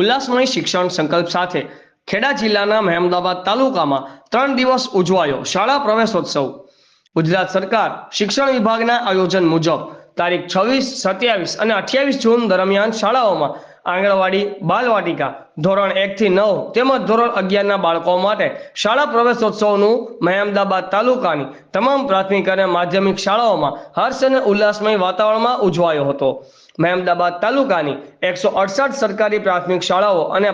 ઉલ્લાસમય શિક્ષણ સંકલ્પ સાથે ખેડા જિલ્લાના મહેમદાબાદ તાલુકામાં ત્રણ દિવસ ઉજવાયો શાળા પ્રવેશોત્સવ. ગુજરાત સરકાર શિક્ષણ વિભાગના આયોજન મુજબ તારીખ છવ્વીસ, સત્યાવીસ અને અઠ્યાવીસ જૂન દરમિયાન શાળાઓમાં આંગણવાડી, બાલવાટિકા ધોરણ એક થી નવ તેમજ ધોરણ અગિયારના બાળકો માટે શાળા પ્રવેશોત્સવનું મહેમદાબાદ તાલુકાની તમામ પ્રાથમિક અને માધ્યમિક શાળાઓમાં હર્ષ અને ઉલ્લાસમય વાતાવરણમાં ઉજવાયો હતો. મહેમદાબાદ તાલુકાની એકસો અડસઠ સરકારી પ્રાથમિક શાળાઓ અને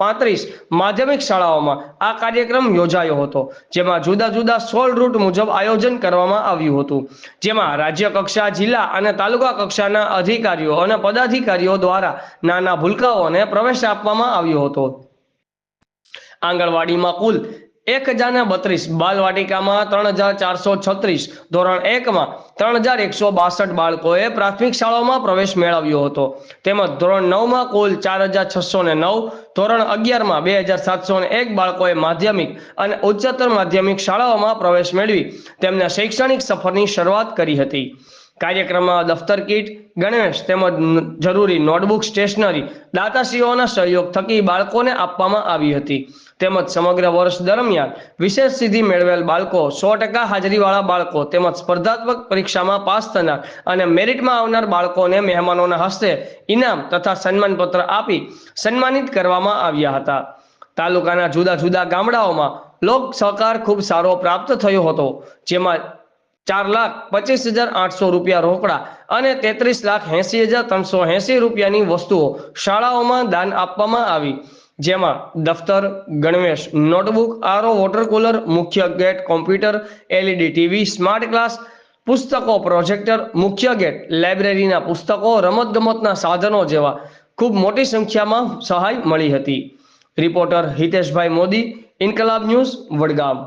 પાંત્રીસ માધ્યમિક શાળાઓમાં આ કાર્યક્રમ યોજાયો હતો, જેમાં જુદા જુદા સોલ રૂટ મુજબ આયોજન કરવામાં આવ્યું હતું. જેમાં રાજ્ય કક્ષા, જિલ્લા અને તાલુકા કક્ષાના અધિકારીઓ અને પદાધિકારીઓ દ્વારા નાના ભૂલકાઓને પ્રવેશ આપવામાં આવ્યો હતો. આંગણવાડીમાં કુલ એક હજાર બત્રીસ, બાલવાટિકામાં ત્રણ હજાર ચારસો છત્રીસ, ધોરણ એકમાં ત્રણ હજાર એકસો બાસઠ બાળકોએ પ્રાથમિક શાળાઓમાં પ્રવેશ મેળવ્યો હતો. તેમજ ધોરણ નવમાં કુલ ચાર હજાર છસો ને નવ, ધોરણ અગિયારમાં બે હજાર સાતસો ને એક બાળકોએ માધ્યમિક અને ઉચ્ચતર માધ્યમિક શાળાઓમાં પ્રવેશ મેળવી તેમના શૈક્ષણિક સફરની શરૂઆત કરી હતી. કાર્યક્રમમાં દફતર કીટ, ગણેશ તેમજ જરૂરી નોટબુક, સ્ટેશનરી, દાતાશ્રીઓના સહયોગ થકી બાળકોને આપવામાં આવી હતી. તેમજ સમગ્ર વર્ષ દરમિયાન વિશેષ સિદ્ધિ મેળવેલ બાળકો સો ટકા હાજરીવાળા બાળકો તેમજ સ્પર્ધાત્મક પરીક્ષામાં પાસ થનાર અને મેરિટમાં આવનાર બાળકોને મહેમાનોના હસ્તે ઇનામ તથા સન્માનપત્ર આપી સન્માનિત કરવામાં આવ્યા હતા. તાલુકાના જુદા જુદા ગામડાઓમાં લોક સહકાર ખૂબ સારો પ્રાપ્ત થયો હતો, જેમાં ચાર લાખ પચીસ હજાર આઠસો રૂપિયા રોકડા અને તેત્રીસ લાખ એસી હજાર ત્રણસો એસી રૂપિયાની વસ્તુઓ શાળાઓમાં દાન આપવામાં આવી. જેમાં દફતર, ગણવેશ, નોટબુક, આરો, વોટર કુલર, મુખ્ય gate, computer, LED TV, smart class પુસ્તકો, પ્રોજેક્ટર, મુખ્ય ગેટ, લાઇબ્રેરીના પુસ્તકો, રમતગમતના સાધનો જેવા ખૂબ મોટી સંખ્યામાં સહાય મળી હતી. Reporter Hiteshbhai Modi, Inquilab news, Vadgam.